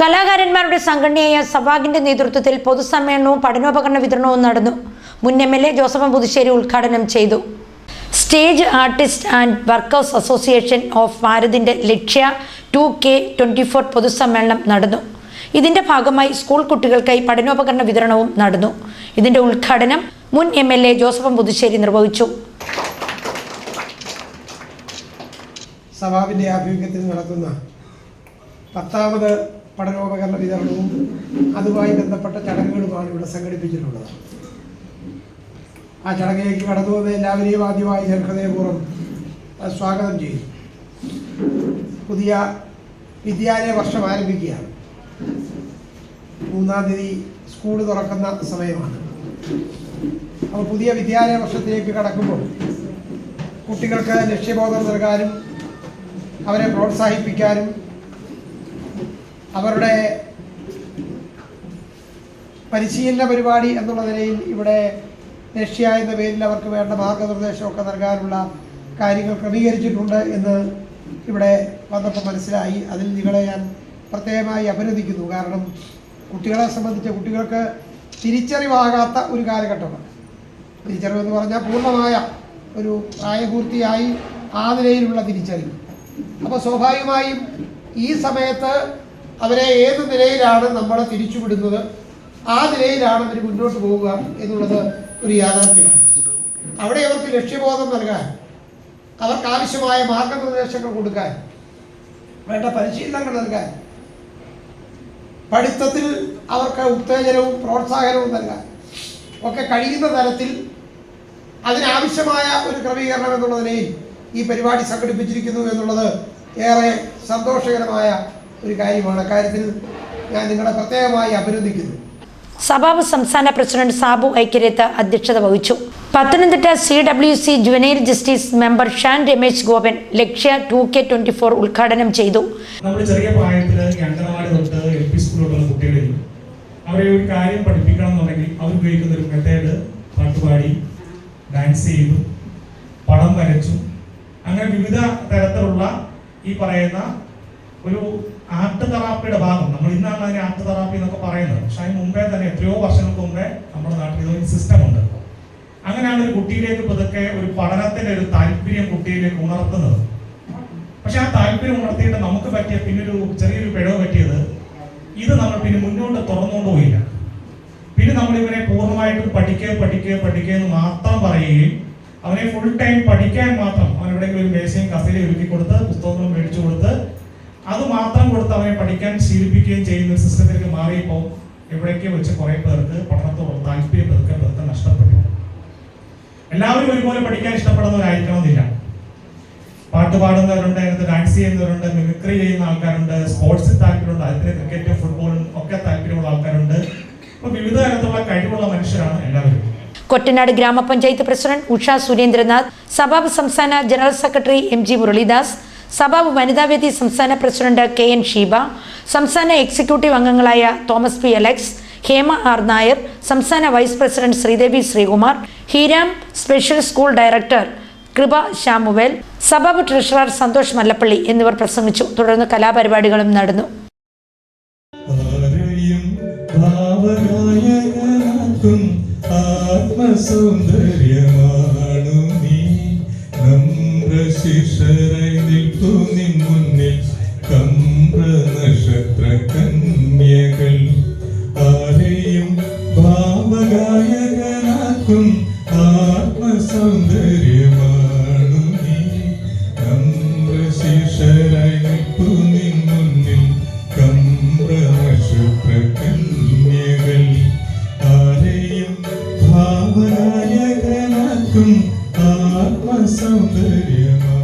കലാകാരന്മാരുടെ സംഘടനയായ സവാഗിന്റെ നേതൃത്വത്തിൽ പൊതുസമ്മേളനവും പഠനോപകരണ വിതരണവും നടന്നു. മുൻ M L A Joseph Puthussery ഉദ്ഘാടനം ചെയ്തു. Stage artist and workers association of ഭാരതിന്റെ Lakshya two K twenty four പൊതുസമ്മേളനം നടന്നു. ഇതിന്റെ ഭാഗമായി സ്കൂൾ കുട്ടികൾക്കായി പഠനോപകരണ വിതരണവും നടന്നു. ഇതിന്റെ ഉദ്ഘാടനം മുൻ M L A Joseph Puthussery നിർവഹിച്ചു. സവാബിന്റെ ആഭിമുഖ്യത്തിൽ നടത്തുന്ന പത്താമത് പഠനോപകരണ വിതരണവും അതുമായി ബന്ധപ്പെട്ട ചടങ്ങുകളുമാണ് ഇവിടെ സംഘടിപ്പിച്ചിട്ടുള്ളത്. ആ ചടങ്ങിലേക്ക് കടന്നു വന്ന എല്ലാവരെയും ആദ്യമായി ഞാൻ ഹൃദയപൂർവം സ്വാഗതം ചെയ്തു പുതിയ വിദ്യാലയ വർഷം ആരംഭിക്കുകയാണ്. മൂന്നാം തീയതി സ്കൂൾ തുറക്കുന്ന സമയമാണ്. അപ്പോൾ പുതിയ വിദ്യാലയ വർഷത്തിലേക്ക് കടക്കുമ്പോൾ കുട്ടികൾക്ക് ലക്ഷ്യബോധം നൽകാനും അവരെ പ്രോത്സാഹിപ്പിക്കാനും അവരുടെ പരിശീലന പരിപാടി എന്നുള്ള നിലയിൽ ഇവിടെ ലക്ഷ്യ എന്ന പേരിൽ അവർക്ക് വേണ്ട മാർഗനിർദ്ദേശമൊക്കെ നൽകാനുള്ള കാര്യങ്ങൾ ക്രമീകരിച്ചിട്ടുണ്ട് എന്ന് ഇവിടെ വന്നപ്പോൾ മനസ്സിലായി. അതിൽ നിങ്ങളെ ഞാൻ പ്രത്യേകമായി അഭിനന്ദിക്കുന്നു. കാരണം കുട്ടികളെ സംബന്ധിച്ച് കുട്ടികൾക്ക് തിരിച്ചറിവാകാത്ത ഒരു കാലഘട്ടമാണ്. തിരിച്ചറിവെന്ന് പറഞ്ഞാൽ പൂർണമായ ഒരു പ്രായപൂർത്തിയായി ആ നിലയിലുള്ള തിരിച്ചറിവ്. അപ്പോൾ സ്വാഭാവികമായും ഈ സമയത്ത് അവരെ ഏത് നിലയിലാണ് നമ്മൾ തിരിച്ചുവിടുന്നത്? ആ നിലയിലാണ് അവർ മുന്നോട്ട് പോവുക എന്നുള്ളത് ഒരു യാഥാർത്ഥ്യമാണ്. അവിടെ അവർക്ക് ലക്ഷ്യബോധം നൽകാൻ അവർക്ക് ആവശ്യമായ മാർഗനിർദ്ദേശങ്ങൾ കൊടുക്കാൻ വേണ്ട പരിശീലനങ്ങൾ നൽകാൻ പഠിത്തത്തിൽ അവർക്ക് ഉത്തേജനവും പ്രോത്സാഹനവും നൽകാൻ ഒക്കെ കഴിയുന്ന തരത്തിൽ അതിനാവശ്യമായ ഒരു ക്രമീകരണം എന്നുള്ള നിലയിൽ ഈ പരിപാടി സംഘടിപ്പിച്ചിരിക്കുന്നു എന്നുള്ളത് ഏറെ സന്തോഷകരമായ ഒരു കാര്യമാണ്. അക്കാര്യത്തിൽ ഞാൻ നിങ്ങളെ പ്രത്യേകമായി അഭിനന്ദിക്കുന്നു. സഭാവ് സംസ്ഥാന പ്രസിഡന്റ് സാബു ഐക്യരേത്ത് അധ്യക്ഷത വഹിച്ചു. Pathanamthitta C W C juvenile justice member Shan Ramesh Gopan Lakshya two K twenty four ഉദ്ഘാടനം ചെയ്തു. നമ്മൾ ചെറിയ പ്രായത്തിൽ അംഗനവാടി തൊട്ട് എൽ പി കുട്ടികളിൽ അവരെ ഒരു കാര്യം പഠിപ്പിക്കണം എന്നുണ്ടെങ്കിൽ അവർ ഉപയോഗിക്കുന്ന ഒരു മെത്തേഡ് പാട്ടുപാടി ഡാൻസ് ചെയ്തു പടം വരച്ചു. അങ്ങനെ വിവിധ തരത്തിലുള്ള ഈ പറയുന്ന ഒരു ആർട്ട് തെറാപ്പിയുടെ ഭാഗം. നമ്മൾ ഇന്നാണ് അതിനെ ആർട്ട് തെറാപ്പി എന്നൊക്കെ പറയുന്നത്. പക്ഷെ അതിന് മുമ്പേ തന്നെ എത്രയോ വർഷങ്ങൾക്ക് മുമ്പേ നമ്മുടെ നാട്ടിൽ ഇതൊരു സിസ്റ്റം ഉണ്ട്. അങ്ങനെയാണ് ഒരു കുട്ടിയിലേക്ക് പതുക്കെ ഒരു പഠനത്തിന്റെ ഒരു താല്പര്യം കുട്ടിയിലേക്ക് ഉണർത്തുന്നത്. പക്ഷെ ആ താല്പര്യം ഉണർത്തിയിട്ട് നമുക്ക് പറ്റിയ പിന്നൊരു ചെറിയൊരു പിഴവ് പറ്റിയത് ഇത് നമ്മൾ പിന്നെ മുന്നോട്ട് തുറന്നുകൊണ്ട് പോയില്ല. പിന്നെ നമ്മൾ ഇവനെ പൂർണമായിട്ടും പഠിക്കുക പഠിക്കുക പഠിക്കുക എന്ന് മാത്രം പറയുകയും അവനെ ഫുൾ ടൈം പഠിക്കാൻ മാത്രം അവൻ എവിടെയെങ്കിലും ഒരു മേശയും കസേരയും ഒരുക്കി കൊടുത്ത് പുസ്തകങ്ങളും മേടിച്ചു കൊടുത്ത് അത് മാത്രം കൊടുത്ത് അവരെ പഠിക്കാൻ ശീലിപ്പിക്കുകയും ചെയ്യുന്ന സിസ്റ്റത്തിലേക്ക് മാറിയപ്പോൾ എവിടേക്ക് വെച്ച് കുറെ പേർക്ക് പഠനത്തോട് താല്പര്യം പെറുക്കെ പെറുക്കെ നഷ്ടപ്പെട്ടു. എല്ലാവരും ഒരുപോലെ പഠിക്കാൻ ഇഷ്ടപ്പെടുന്നവരായിരിക്കണമെന്നില്ല. പാട്ട് പാടുന്നവരുണ്ട് അതിനകത്ത് ഡാൻസ് ചെയ്യുന്നവരുണ്ട് മിമിക്രി ചെയ്യുന്ന ആൾക്കാരുണ്ട് സ്പോർട്സിൽ താല്പര്യമുണ്ട് അതിന് ക്രിക്കറ്റും ഫുട്ബോളും ഒക്കെ താല്പര്യമുള്ള ആൾക്കാരുണ്ട്. അപ്പൊ വിവിധ തരത്തിലുള്ള കഴിവുള്ള മനുഷ്യരാണ് എല്ലാവരും. കൊറ്റനാട് ഗ്രാമപഞ്ചായത്ത് പ്രസിഡന്റ് ഉഷ സുരേന്ദ്രനാഥ് സഭാ സംസ്ഥാന general secretary M G Muraleedas സഭാവ് വനിതാവേദി സംസ്ഥാന പ്രസിഡന്റ് കെ എൻ ഷീബ സംസ്ഥാന എക്സിക്യൂട്ടീവ് അംഗങ്ങളായ തോമസ് പി അലക്സ് ഹേമ ആർ നായർ സംസ്ഥാന vice president Sreedevi Sreekumar Hiram special school director Kripa Samuel സഭാ ട്രഷറർ സന്തോഷ് മല്ലപ്പള്ളി എന്നിവർ പ്രസംഗിച്ചു. തുടർന്ന് കലാപരിപാടികളും നടന്നു. ആത്മസൗന്ദര്യമാണു നീ. നമ്രശിഷരായി കന്യകൾ ആരെയും ഭാവഗായകനാക്കും ആത്മസൗന്ദര്യമാണു നീ നിൻ മുന്നിൽ കമ്പ്ര നക്ഷത്ര കന്യകൾ ആരെയും ഭാവനായകനാക്കും ആത്മസൗന്ദര്യമാ